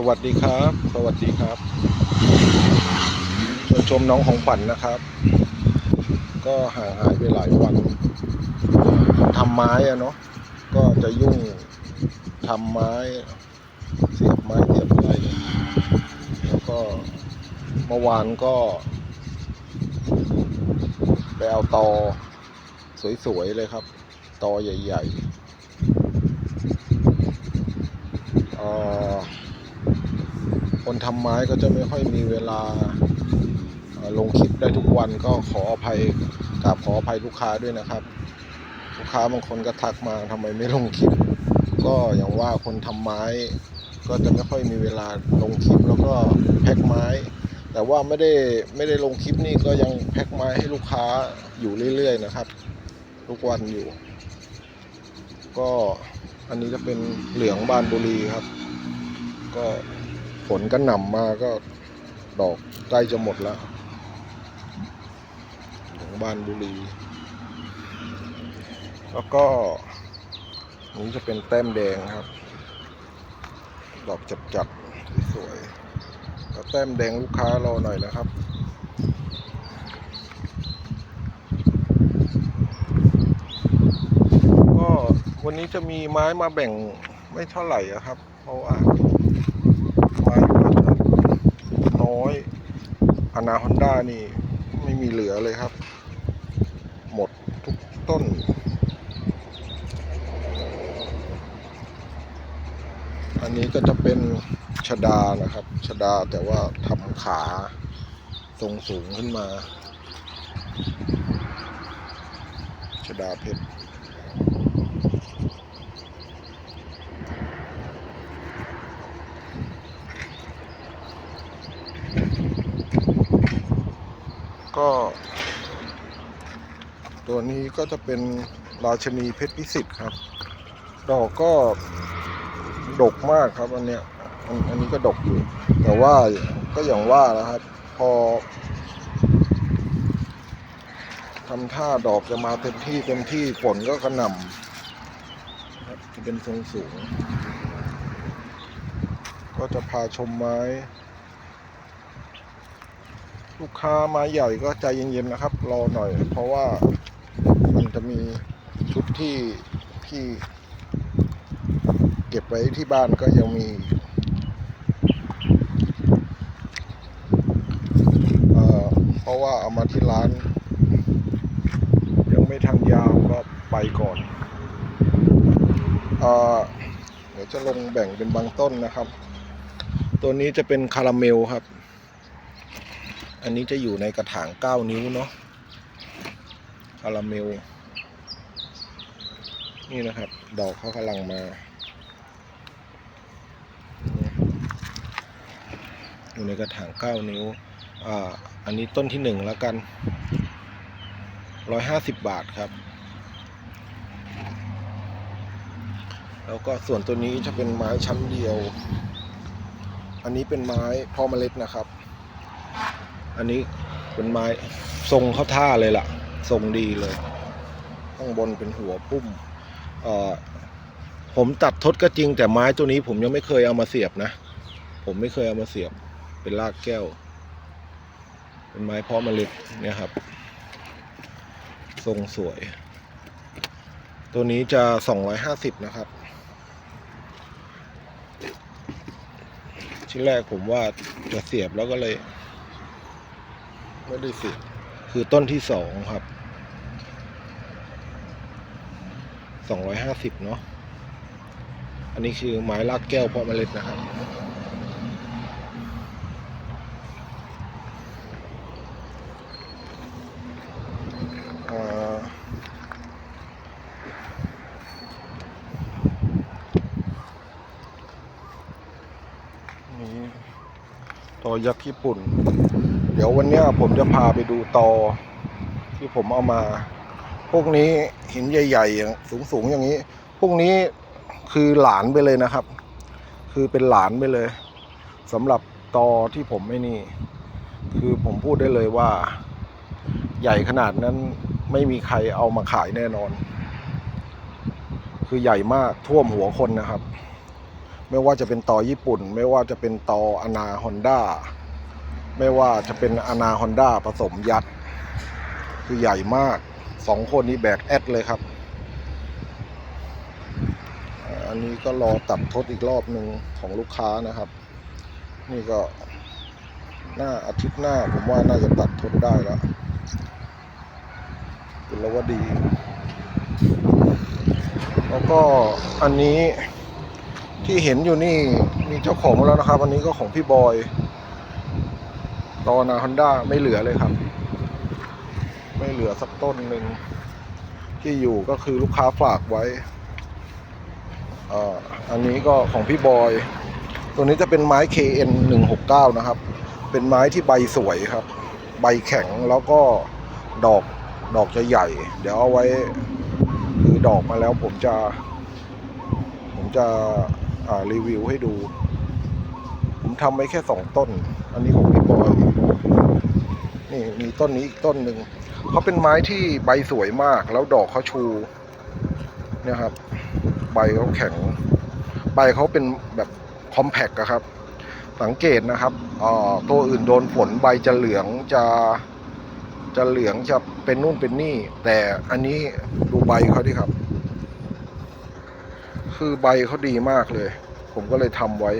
สวัสดีครับ สวัสดีครับเชิญชมน้องของฝันนะครับ ก็ห่างหายไปหลายวันทำไม้อะเนาะก็จะยุ่งทำไม้ เสียบไม้เสียบอะไรแล้วก็เมื่อวานก็ ไปเอาตอสวยๆเลยครับ ตอใหญ่ๆอ่อ คนทำไม้ก็จะไม่ค่อยมีเวลาลงคลิปได้ทุกวันก็ขออภัยกราบขออภัยลูกค้าด้วยนะครับ ลูกค้าบางคนก็ทักมาทำไมไม่ลงคลิป ก็อย่างว่าคนทำไม้ก็จะไม่ค่อยมีเวลาลงคลิปแล้วก็แพ็คไม้ แต่ว่าไม่ได้ไม่ได้ลงคลิปนี่ก็ยังแพ็คไม้ให้ลูกค้าอยู่เรื่อยๆนะครับ ทุกวันอยู่ ก็อันนี้จะเป็นเหลืองบานบุรีครับ ก็ ฝนก็หน่ำมาก็ดอกใกล้จะหมดแล้วเหลืองบ้านบุรี แล้วก็นี้จะเป็นแต้มแดงครับ ดอกจัดๆสวยๆก็แต้มแดงลูกค้ารอหน่อยนะครับก็วันนี้จะมีไม้มาแบ่งไม่เท่าไหร่ครับ เพราะว่าไม้ก็จะน้อยอ นาฮอนด้านี่ไม่มีเหลือเลยครับ หมดทุกต้น อันนี้ก็จะเป็นชดานะครับ ชดาแต่ว่าทำขาทรงสูงขึ้นมา ชดาเพชร ก็ ตัวนี้ก็จะเป็นราชนีเพชรพิสิทธิ์ครับ ดอกก็ดกมากครับอันเนี้ยอันนี้ก็ดกอยู่ แต่ว่าก็อย่างว่านะครับ พอทำท่าดอกจะมาเต็มที่เต็มที่ฝนก็กระหน่ำจะเป็นทรงสูง ก็จะพาชมไม้ ลูกค้าม้ใหญ่ก็ใจเย็นๆนะครับ รอหน่อย เพราะว่ามันจะมีชุดที่ที่เก็บไว้ที่บ้านก็ยังมีเอ่อเพราะว่าเอามาที่ร้าน ยังไม่ทันยาวก็ไปก่อนเอ่อเดี๋ยวจะลงแบ่งเป็นบางต้นนะครับ ตัวนี้จะเป็นคาราเมลครับ อันนี้จะอยู่ในกระถาง 9 นิ้วเนาะคาราเมล นี่นะครับ ดอกเขากำลังมาอยู่ในกระถาง 9 นิ้ว อ่า อันนี้ต้นที่หนึ่งแล้วกัน 150 บาทครับ แล้วก็ส่วนตัวนี้จะเป็นไม้ชั้นเดียว อันนี้เป็นไม้พ่อเมล็ดนะครับ อันนี้เป็นไม้ทรงเข้าท่าเลยล่ะ ทรงดีเลย ข้างบนเป็นหัวพุ่มเอ่อผมตัดทดก็จริง แต่ไม้ตัวนี้ผมยังไม่เคยเอามาเสียบนะ ผมไม่เคยเอามาเสียบ เป็นรากแก้ว เป็นไม้เพาะเมล็ดเนี่ยครับ ทรงสวย ตัวนี้จะ 250 นะครับ ชิ้นแรกผมว่าจะเสียบแล้วก็เลย ไม่ได้เสียบคือต้นที่สองครับ250เนาะอันนี้คือไม้รากแก้วเพาะเมล็ดนะครับอ่อยักษ์ญี่ปุ่น ดี๋ยววันนี้ผมจะพาไปดูตอที่ผมเอามา พวกนี้หินใหญ่ๆอย่างสูงๆอย่างนี้ พวกนี้คือหลานไปเลยนะครับ คือเป็นหลานไปเลยสำหรับตอที่ผมไม่นี่ คือผมพูดได้เลยว่า ใหญ่ขนาดนั้นไม่มีใครเอามาขายแน่นอน คือใหญ่มากท่วมหัวคนนะครับ ไม่ว่าจะเป็นตอญี่ปุ่น ไม่ว่าจะเป็นตออนาฮอนด้า ไม่ว่าจะเป็นอนาฮอนด้าผสมยักษ์คือใหญ่มากสองคนนี้แบกแอดเลยครับ อันนี้ก็รอตัดทดอีกรอบหนึ่งของลูกค้านะครับ นี่ก็หน้าอาทิตย์หน้าผมว่าน่าจะตัดทดได้แล้วคุณแล้วว่าดี แล้วก็อันนี้ที่เห็นอยู่นี่มีเจ้าของมาแล้วนะครับ อันนี้ก็ของพี่บอย ตอนาฮอนด้าไม่เหลือเลยครับ ไม่เหลือสักต้นหนึ่ง ที่อยู่ก็คือลูกค้าฝากไว้อ่าอันนี้ก็ของพี่บอย ตัวนี้จะเป็นไม้ KN 169นะครับ เป็นไม้ที่ใบสวยครับ ใบแข็งแล้วก็ดอกดอกจะใหญ่ เดี๋ยวเอาไว้คือดอกมาแล้วผมจะ ผมจะรีวิวให้ดู ผมทำไว้แค่สองต้น อันนี้ของพี่บอย นี่มีต้นนี้อีกต้นหนึ่งเขาเป็นไม้ที่ใบสวยมาก แล้วดอกเขาชูเนี่ยครับ ใบเขาแข็ง ใบเขาเป็นแบบคอมแพกอะครับ สังเกตนะครับอ่าตัวอื่นโดนฝนใบจะเหลืองจะจะเหลืองจะเป็นนู่นเป็นนี่ แต่อันนี้ดูใบเขาดิครับ คือใบเขาดีมากเลย ผมก็เลยทำไว้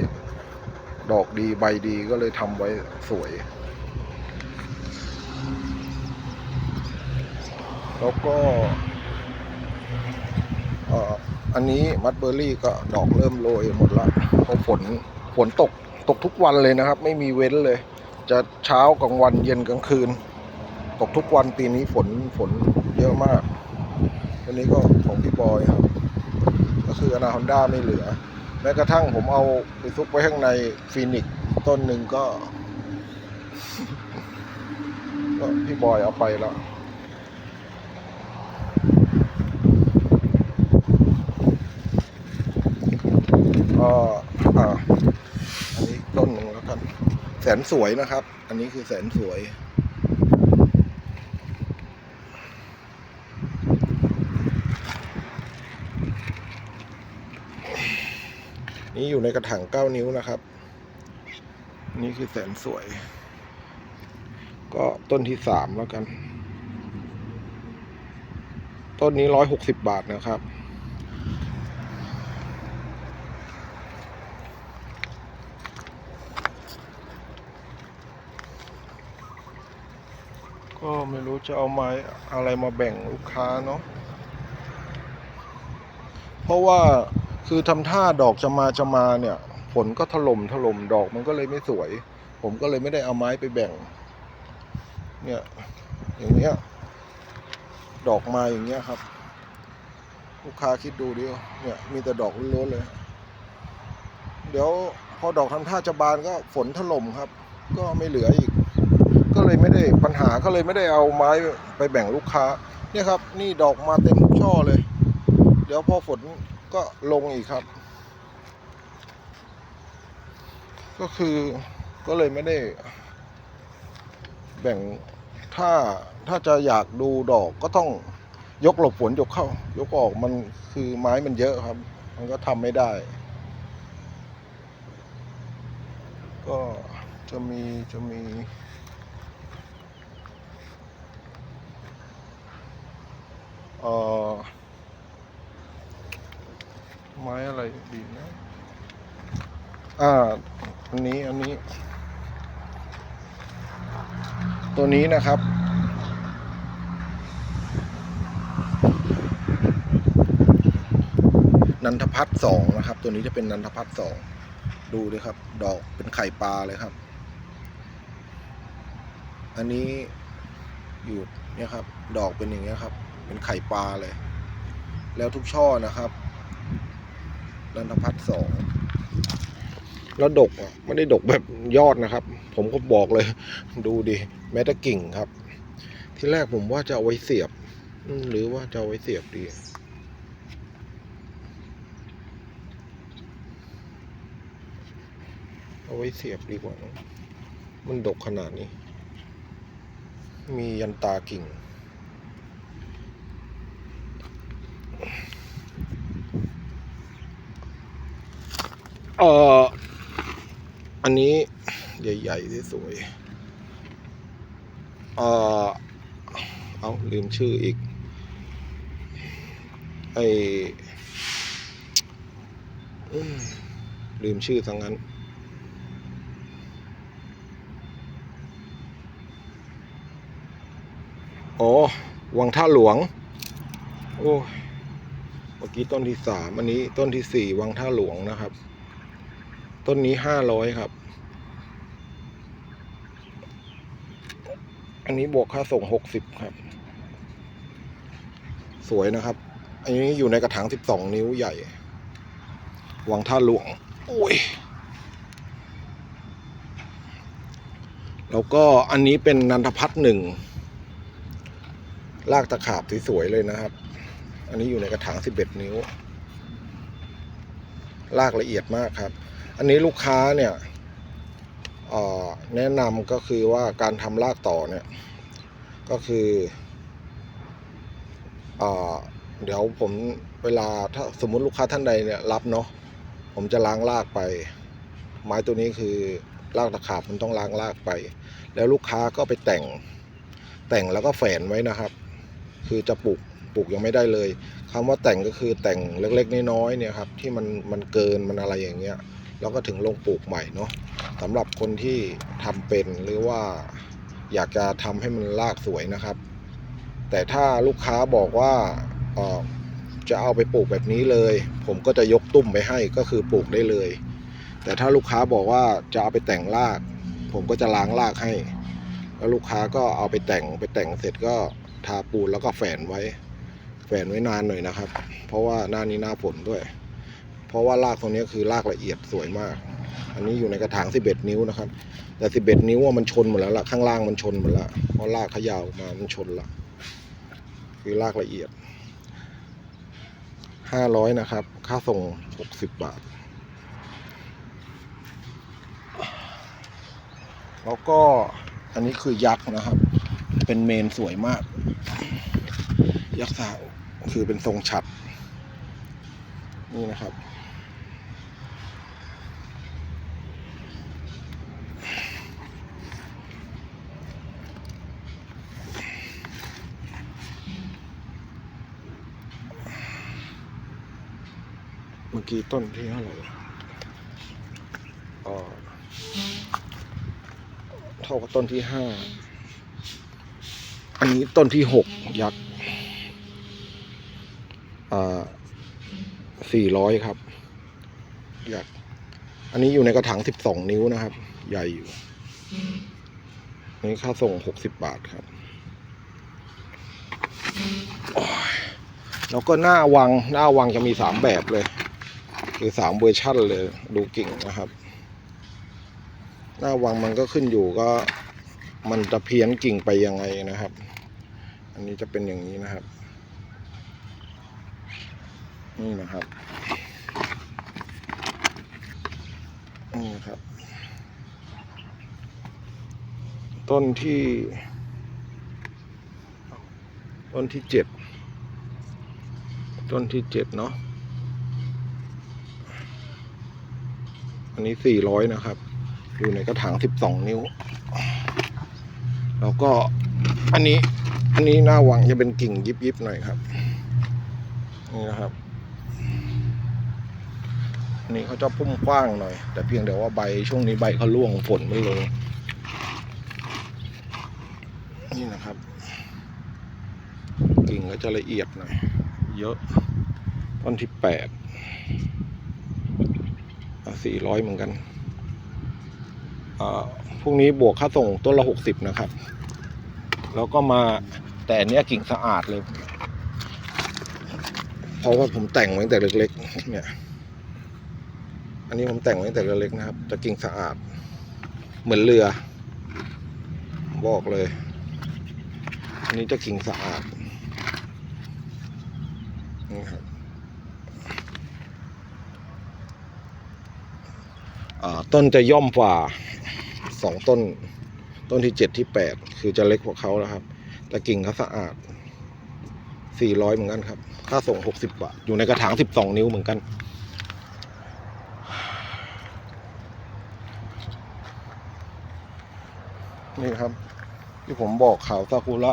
ดอกดีใบดีก็เลยทำไว้สวย แล้วก็อันนี้มัดเบอร์รี่ก็ดอกเริ่มโรยหมดละเพราะฝนฝนตกตกทุกวันเลยนะครับ ไม่มีเว้นเลย จะเช้ากลางวันเย็นกลางคืน ตกทุกวันปีนี้ฝนฝนเยอะมาก อันนี้ก็ของพี่บอยครับ ก็คืออนาฮอนด้าไม่เหลือ แม้กระทั่งผมเอาไปซุกไว้ข้างในฟีนิกต้นหนึ่งก็ ก็พี่บอยเอาไปแล้ว ก็ อันนี้ต้นหนึ่งแล้วกัน แสนสวยนะครับ อันนี้คือแสนสวยนี่อยู่ในกระถางเก้านิ้วนะครับ นี่คือแสนสวย ก็ต้นที่สามแล้วกัน ต้นนี้ร้อยหกสิบบาทนะครับ ก็ไม่รู้จะเอาไม้อะไรมาแบ่งลูกค้าเนาะเพราะว่าคือทำท่าดอกจะมาจะมาเนี่ยฝนก็ถล่มถล่มดอกมันก็เลยไม่สวย ผมก็เลยไม่ได้เอาไม้ไปแบ่ง เนี่ยอย่างเงี้ยดอกมาอย่างเงี้ยครับ ลูกค้าคิดดูดิเนี่ยมีแต่ดอกล้วนเลย เดี๋ยวพอดอกทำท่าจะบานก็ฝนถล่มครับ ก็ไม่เหลืออีก ก็เลยไม่ได้ปัญหาก็เลยไม่ได้เอาไม้ไปแบ่งลูกค้าเนี่ยครับ นี่ดอกมาเต็มทุกช่อเลย เดี๋ยวพอฝนก็ลงอีกครับ ก็คือก็เลยไม่ได้ แบ่งถ้าถ้าจะอยากดูดอกก็ต้องยกหลบฝนยกเข้า ยกออกมันคือไม้มันเยอะครับ มันก็ทำไม่ได้ ก็จะมีจะมี อ่อไม้อะไรดีนะ อ่า อันนี้อันนี้ ตัวนี้นะครับ นันทพัฒน์สองนะครับ ตัวนี้จะเป็นนันทพัฒน์สอง ดูเลยครับ ดอกเป็นไข่ปลาเลยครับ อันนี้อยู่เนี่ยครับ ดอกเป็นอย่างเงี้ยครับ เป็นไข่ปลาเลย แล้วทุกช่อนะครับนันทพัฒน์สองแล้วดกอะไม่ได้ดกแบบยอดนะครับ ผมก็บอกเลย ดูดิแม้แต่กิ่งครับ ที่แรกผมว่าจะเอาไว้เสียบหรือว่าจะเอาไว้เสียบดีเอาไว้เสียบดีกว่า มันดกขนาดนี้ มียันตากิ่ง เอออันนี้ใหญ่ๆที่สวยเออเอาลืมชื่ออีก ไอลืมชื่อทั้งนั้น อ๋อ วังท่าหลวง โอ้ยเมื่อกี้ต้นที่สาม อันนี้ต้นที่สี่ วังท่าหลวงนะครับ ต้นนี้ห้าร้อยครับ อันนี้บวกค่าส่งหกสิบครับ สวยนะครับ อันนี้อยู่ในกระถางสิบสองนิ้วใหญ่ วังท่าหลวงโอ้ย แล้วก็อันนี้เป็นนันทพัฒน์หนึ่ง ลากตะขาบสวยๆเลยนะครับ อันนี้อยู่ในกระถาง11นิ้วลากละเอียดมากครับ อันนี้ลูกค้าเนี่ยแนะนำก็คือว่าการทำลากต่อเนี่ย ก็คือเอ่อเดี๋ยวผมเวลาถ้าสมมติลูกค้าท่านใดเนี่ยรับเนาะผมจะล้างลากไป ไม้ตัวนี้คือลากตะขาบมันต้องล้างลากไป แล้วลูกค้าก็ไปแต่งแต่งแล้วก็แฝนไว้นะครับ คือจะปลูกปลูกยังไม่ได้เลยคำว่าแต่งก็คือแต่งเล็กๆน้อยๆเนี่ยครับที่มันมันเกินมันอะไรอย่างเงี้ย แล้วก็ถึงลงปลูกใหม่เนาะสำหรับคนที่ทำเป็นหรือว่าอยากจะทำให้มันรากสวยนะครับ แต่ถ้าลูกค้าบอกว่าออจะเอาไปปลูกแบบนี้เลย ผมก็จะยกตุ้มไปให้ก็คือปลูกได้เลย แต่ถ้าลูกค้าบอกว่าจะเอาไปแต่งราก ผมก็จะล้างรากให้ แล้วลูกค้าก็เอาไปแต่งไปแต่งเสร็จก็ทาปูนแล้วก็แฝนไว้ แฝนไว้นานหน่อยนะครับ เพราะว่าหน้านี้หน้าฝนด้วย เพราะว่ารากตรงนี้คือรากละเอียดสวยมาก อันนี้อยู่ในกระถาง 11 นิ้วนะครับ แต่ 11 นิ้วมันชนหมดแล้วล่ะข้างล่างมันชนหมดแล้วเพราะรากเขายาวมามันชนละคือรากละเอียด 500 นะครับ ค่าส่ง 60 บาท แล้วก็อันนี้คือยักษ์นะครับ เป็นเมนสวยมาก ยักษ์สาวคือเป็นทรงฉัดนี่นะครับ กี้ต้นที่เท่าไหร่อ๋อเท่ากับต้นที่ห้า อันนี้ต้นที่หกยักษ์สี่ร้อยครับ ยักษ์ อันนี้อยู่ในกระถางสิบสองนิ้วนะครับ ใหญ่อยู่อันนี้ค่าส่งหกสิบบาทครับแล้วก็หน้าวังหน้าวังจะมีสามแบบเลย คือสามเวอร์ชั่นเลยดูกิ่งนะครับ หน้าวังมันก็ขึ้นอยู่ก็มันจะเพี้ยนกิ่งไปยังไงนะครับ อันนี้จะเป็นอย่างนี้นะครับ นี่นะครับนี่นะครับ ต้นที่ ต้นที่เจ็ดต้นที่เจ็ดเนาะ อันนี้สี่ร้อยนะครับ อยู่ในกระถางสิบสองนิ้ว แล้วก็อันนี้อันนี้หน้าวังจะเป็นกิ่งยิบยิบๆหน่อยครับ นี่นะครับนนี้เขาจะพุ่มกว้างหน่อย แต่เพียงแต่ว่าใบช่วงนี้ใบเขาร่วงฝนไม่ลง นี่นะครับ กิ่งก็จะละเอียดหน่อย เยอะ ต้นที่แปด สี่ร้อยเหมือนกันอ่าพรุ่งนี้บวกค่าส่งต้นละหกสิบนะครับ แล้วก็มาแต่อันเนี้ยกิ่งสะอาดเลย เพราะว่าผมแต่งไว้แต่เล็กๆ เนี่ย อันนี้ผมแต่งไว้แต่เล็กๆนะครับ จะกิ่งสะอาด เหมือนเรือ บอกเลย อันนี้จะกิ่งสะอาดนี่ครับ ต้นจะย่อมฝ่าสองต้น ต้นที่เจ็ดที่แปดคือจะเล็กกว่าเขาแล้วครับ แต่กิ่งเขาสะอาดสี่ร้อยเหมือนกันครับ ค่าส่งหกสิบบาท อยู่ในกระถางสิบสองนิ้วเหมือนกันนี่ครับ ที่ผมบอกข่าวซากุระ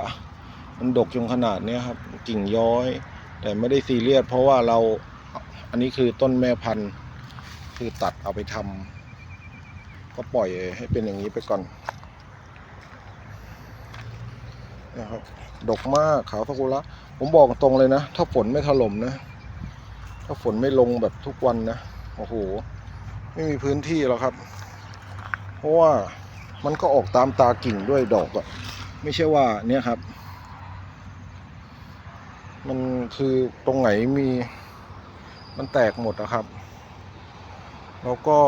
มันดกจงขนาดนี้ครับ กิ่งย้อย แต่ไม่ได้ซีเรียสเพราะว่าเราอันนี้คือต้นแม่พันธุ์ คือตัดเอาไปทำ ก็ปล่อยให้เป็นอย่างนี้ไปก่อนนะครับดกมากขาวซากุระผมบอกตรงเลยนะ ถ้าฝนไม่ถล่มนะ ถ้าฝนไม่ลงแบบทุกวันนะโอ้โห ไม่มีพื้นที่แล้วครับ เพราะว่ามันก็ออกตามตากิ่งด้วยดอกอะไม่ใช่ว่าเนี่ยครับ มันคือตรงไหนมีมันแตกหมดอะครับ แล้วก็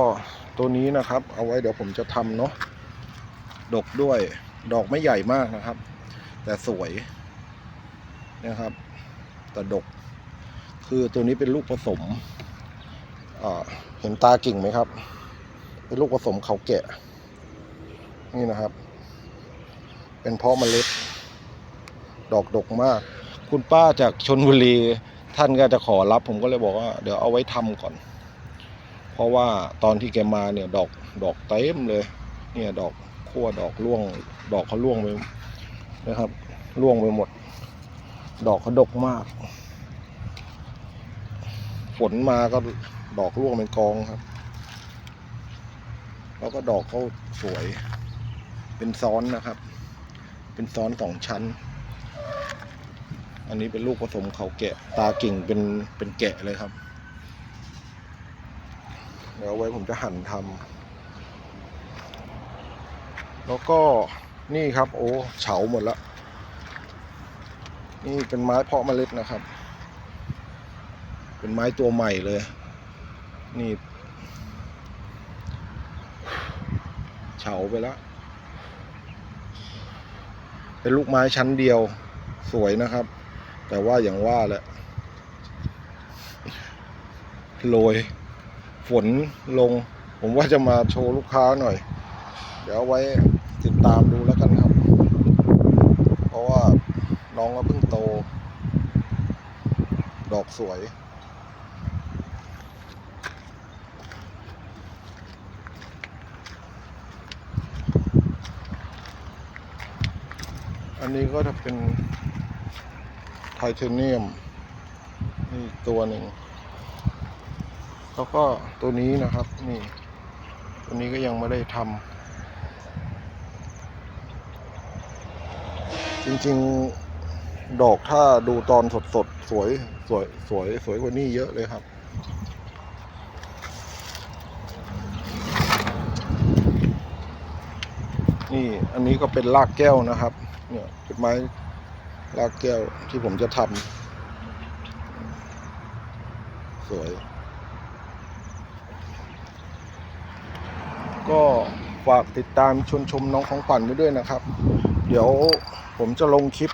ตัวนี้นะครับ เอาไว้เดี๋ยวผมจะทำเนาะดกด้วยดอกไม่ใหญ่มากนะครับ แต่สวยนะครับ แต่ดก คือตัวนี้เป็นลูกผสมเห็นตากิ่งไหมครับ เป็นลูกผสมเขาแกะ นี่นะครับ เป็นเพาะเมล็ด ดอกดกมาก คุณป้าจากชนบุรีท่านก็จะขอรับ ผมก็เลยบอกว่า เดี๋ยวเอาไว้ทำก่อน เพราะว่าตอนที่แกมาเนี่ยดอกดอกเต็มเลย เนี่ยดอกขั้วดอกร่วง ดอกเขาร่วงไปนะครับร่วงไปหมด ดอกเขาดกมาก ฝนมาก็ดอกร่วงเป็นกองครับ แล้วก็ดอกเขาสวย เป็นซ้อนนะครับ เป็นซ้อนสองชั้น อันนี้เป็นลูกผสมเขาแกะ ตากิ่งเป็นเป็นแกะเลยครับ เดี๋ยวเอาไว้ผมจะหั่นทำแล้วก็นี่ครับโอ้เฉาหมดแล้วนี่เป็นไม้เพาะเมล็ดนะครับ เป็นไม้ตัวใหม่เลย นี่เฉาไปแล้วเป็นลูกไม้ชั้นเดียวสวยนะครับ แต่ว่าอย่างว่าแหละโรย ฝนลง ผมว่าจะมาโชว์ลูกค้าหน่อย เดี๋ยวไว้ติดตามดูแล้วกันครับ เพราะว่าน้องก็เพิ่งโต ดอกสวยอันนี้ก็จะเป็นไทเทเนียมนี่ตัวหนึ่ง แล้วก็ตัวนี้นะครับนี่ ตัวนี้ก็ยังไม่ได้ทำจริงๆดอกถ้าดูตอนสดๆสวยสวยสวยสวยกว่านี้เยอะเลยครับ นี่อันนี้ก็เป็นรากแก้วนะครับ เนี่ยเป็นไม้รากแก้วที่ผมจะทำสวย ก็ฝากติดตามชวนชมน้องของปั่นไว้ด้วยนะครับ เดี๋ยวผมจะลงคลิป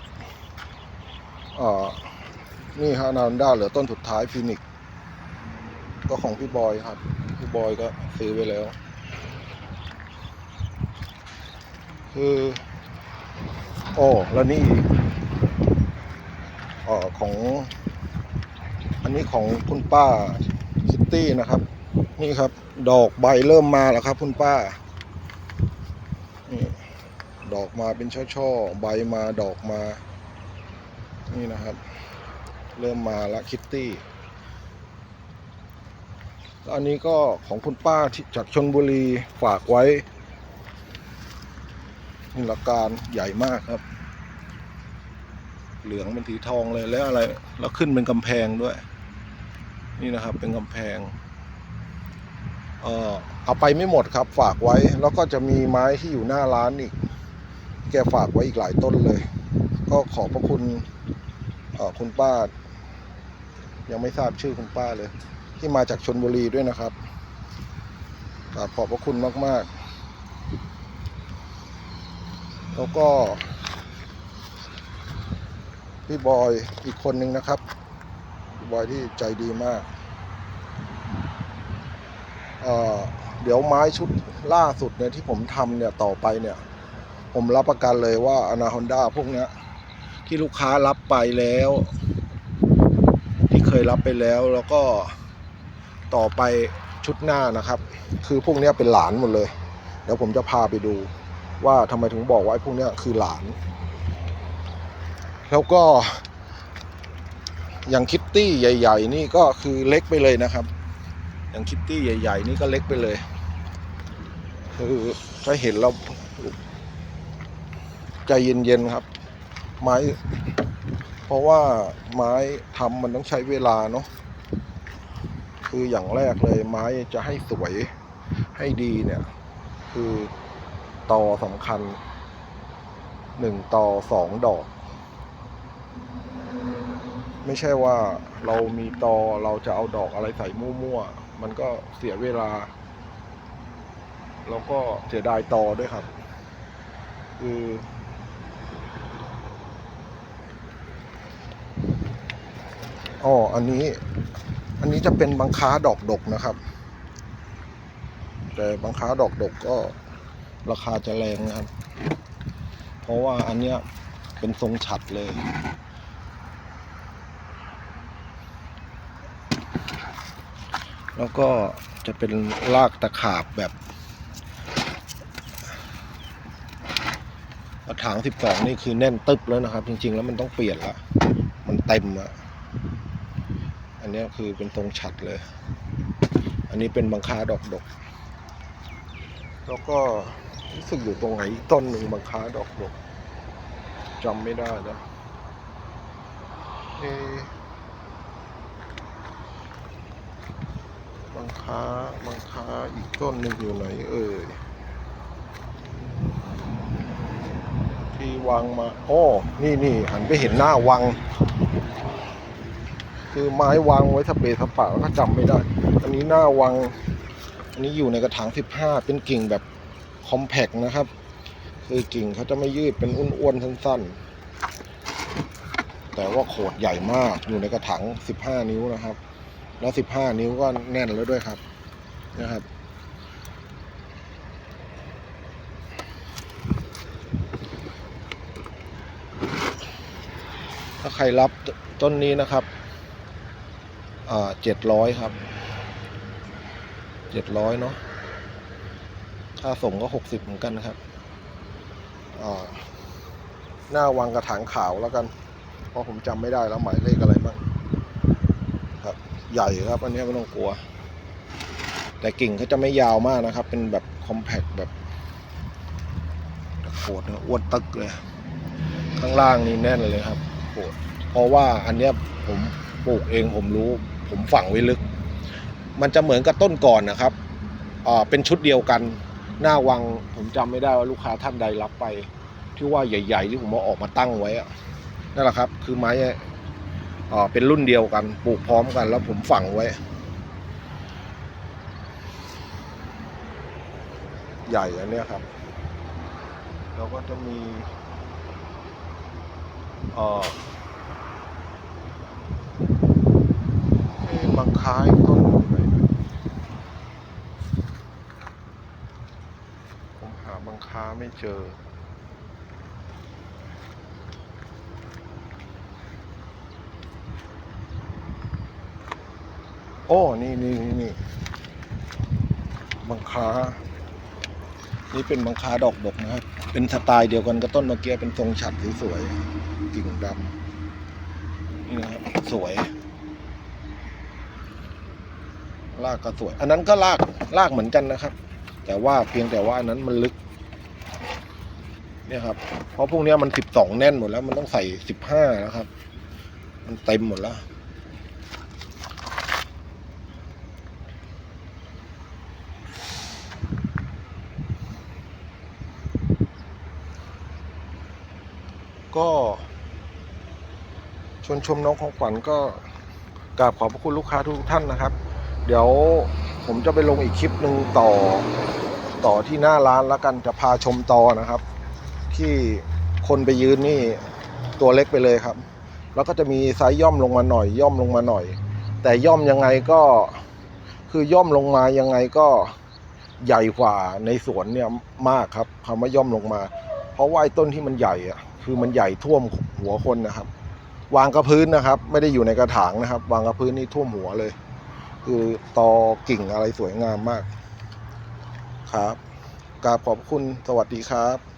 นี่ฮะนานด้าเหลือต้นสุดท้ายฟินิกซ์ก็ของพี่บอยครับ พี่บอยก็ซื้อไว้แล้ว คือโอ้แล้วนี่อ่อของ อันนี้ของคุณป้าคิตตี้นะครับ นี่ครับ ดอกใบเริ่มมาแล้วครับ คุณป้า นี่ดอกมาเป็นช่อๆ ใบมาดอกมา นี่นะครับ เริ่มมาแล้วคิตตี้แล้วอันนี้ก็ของคุณป้าที่จากชนบุรีฝากไว้นี่ละการใหญ่มากครับ เหลืองเป็นสีทองเลยแล้วอะไร แล้วขึ้นเป็นกำแพงด้วย นี่นะครับเป็นกำแพง เอาไปไม่หมดครับฝากไว้แล้วก็จะมีไม้ที่อยู่หน้าร้านอีก แกฝากไว้อีกหลายต้นเลย ก็ขอบพระคุณคุณป้า ยังไม่ทราบชื่อคุณป้าเลย ที่มาจากชนบุรีด้วยนะครับกราบขอบพระคุณมาก ๆ แล้วก็พี่บอยอีกคนหนึ่งนะครับพี่บอยที่ใจดีมาก เดี๋ยวไม้ชุดล่าสุดเนี่ยที่ผมทำเนี่ยต่อไปเนี่ย ผมรับประกันเลยว่าอนาฮอนด้าพวกเนี้ย ที่ลูกค้ารับไปแล้ว ที่เคยรับไปแล้วแล้วก็ต่อไปชุดหน้านะครับ คือพวกเนี้ยเป็นหลานหมดเลย เดี๋ยวผมจะพาไปดู ว่าทำไมถึงบอกว่าไอ้พวกเนี้ยคือหลาน แล้วก็อย่างคิตตี้ใหญ่ ๆ นี่ก็คือเล็กไปเลยนะครับ อย่างคิตตี้ใหญ่ ๆ นี่ก็เล็กไปเลยคือถ้าเห็นแล้วใจเย็นๆครับ ไม้ เพราะว่าไม้ทำมันต้องใช้เวลาเนาะคืออย่างแรกเลยไม้จะให้สวยให้ดีเนี่ย คือตอสำคัญหนึ่งตอสองดอก ไม่ใช่ว่าเรามีตอเราจะเอาดอกอะไรใส่มั่วๆ มันก็เสียเวลา แล้วก็เสียดายต่อด้วยครับ คืออ๋ออันนี้ อันนี้จะเป็นบังค้าดอกดกนะครับ แต่บังค้าดอกดกก็ราคาจะแรงนะครับ เพราะว่าอันเนี้ยเป็นทรงฉัดเลย แล้วก็จะเป็นรากตะขาบแบบกระถางสิบสองนี่คือแน่นตึบแล้วนะครับ จริง ๆ แล้วมันต้องเปลี่ยนละมันเต็มอะอันนี้คือเป็นทรงฉัดเลย อันนี้เป็นบังคาดอกดก แล้วก็รู้สึกอยู่ตรงไหนต้นหนึ่งบังคาดอกดกจำไม่ได้แล้วเอะบั งคาบังคาอีกต้นหนึ่งอยู่ไหนเอ่ยที่วางมาโอ้นี่นี่หันไปเห็นหน้าวัง คือไม้วางไว้สเปรย์สปะแล้วก็จำไม่ได้ อันนี้หน้าวัง อันนี้อยู่ในกระถางสิบห้าเป็นกิ่งแบบคอมแพกนะครับ คือกิ่งเขาจะไม่ยืดเป็นอ้วนๆสั้นๆ แต่ว่าโขดใหญ่มากอยู่ในกระถางสิบห้านิ้วนะครับ แล้วสิบห้านิ้วก็แน่นแล้วด้วยครับนะครับ ถ้าใครรับต้นนี้นะครับเจ็ดร้อยครับเจ็ดร้อยเนาะค่าส่งก็หกสิบเหมือนกันครับหน้าวางกระถางขาวแล้วกัน เพราะผมจำไม่ได้แล้วหมายเลขอะไรบ้าง ใหญ่ครับ อันนี้ไม่ต้องกลัว แต่กิ่งเขาจะไม่ยาวมากนะครับ เป็นแบบคอมแพคแบบโคตรอ้วนตึกเลย ข้างล่างนี่แน่นเลยครับโคตรเพราะว่าอันเนี้ยผมปลูกเองผมรู้ ผมฝังไว้ลึก มันจะเหมือนกับต้นก่อนนะครับอ่าเป็นชุดเดียวกัน หน้าวังผมจำไม่ได้ว่าลูกค้าท่านใดรับไป ที่ว่าใหญ่ ๆ ที่ผมเอาออกมาตั้งไว้อะนั่นแหละครับ คือไม้ เป็นรุ่นเดียวกัน ปลูกพร้อมกัน แล้วผมฝังไว้ ใหญ่อันเนี้ยครับ แล้วก็จะมีเออบางค้ายต้นอยู่ไหนผมหาบางค้าไม่เจอ โอ้ นี่นี่นี่นี่บางคา นี่เป็นบางคาดอกดกนะครับ เป็นสไตล์เดียวกันกับต้นเมื่อกี้เป็นทรงฉัดสวยๆกิ่งดำนี่นะครับสวยรากก็สวย อันนั้นก็รากรากเหมือนกันนะครับ แต่ว่าเพียงแต่ว่าอันนั้นมันลึก เนี่ยครับ เพราะพวกนี้มันสิบสองแน่นหมดแล้ว มันต้องใส่สิบห้านะครับ มันเต็มหมดแล้ว ก็ชวนชมน้องของขวัญก็กราบขอบพระคุณลูกค้าทุกท่านนะครับ เดี๋ยวผมจะไปลงอีกคลิปหนึ่งต่อต่อที่หน้าร้านแล้วกันจะพาชมต่อนะครับ ที่คนไปยืนนี่ตัวเล็กไปเลยครับ แล้วก็จะมีไซส์ย่อมลงมาหน่อย ย่อมลงมาหน่อย แต่ย่อมยังไงก็คือย่อมลงมายังไงก็ใหญ่กว่าในสวนเนี่ยมากครับคำว่าย่อมลงมา เพราะว่าไอ้ต้นที่มันใหญ่อะ คือมันใหญ่ท่วมหัวคนนะครับ วางกับพื้นนะครับ ไม่ได้อยู่ในกระถางนะครับ วางกับพื้นนี่ท่วมหัวเลย คือตอกิ่งอะไรสวยงามมาก ครับกราบขอบคุณสวัสดีครับ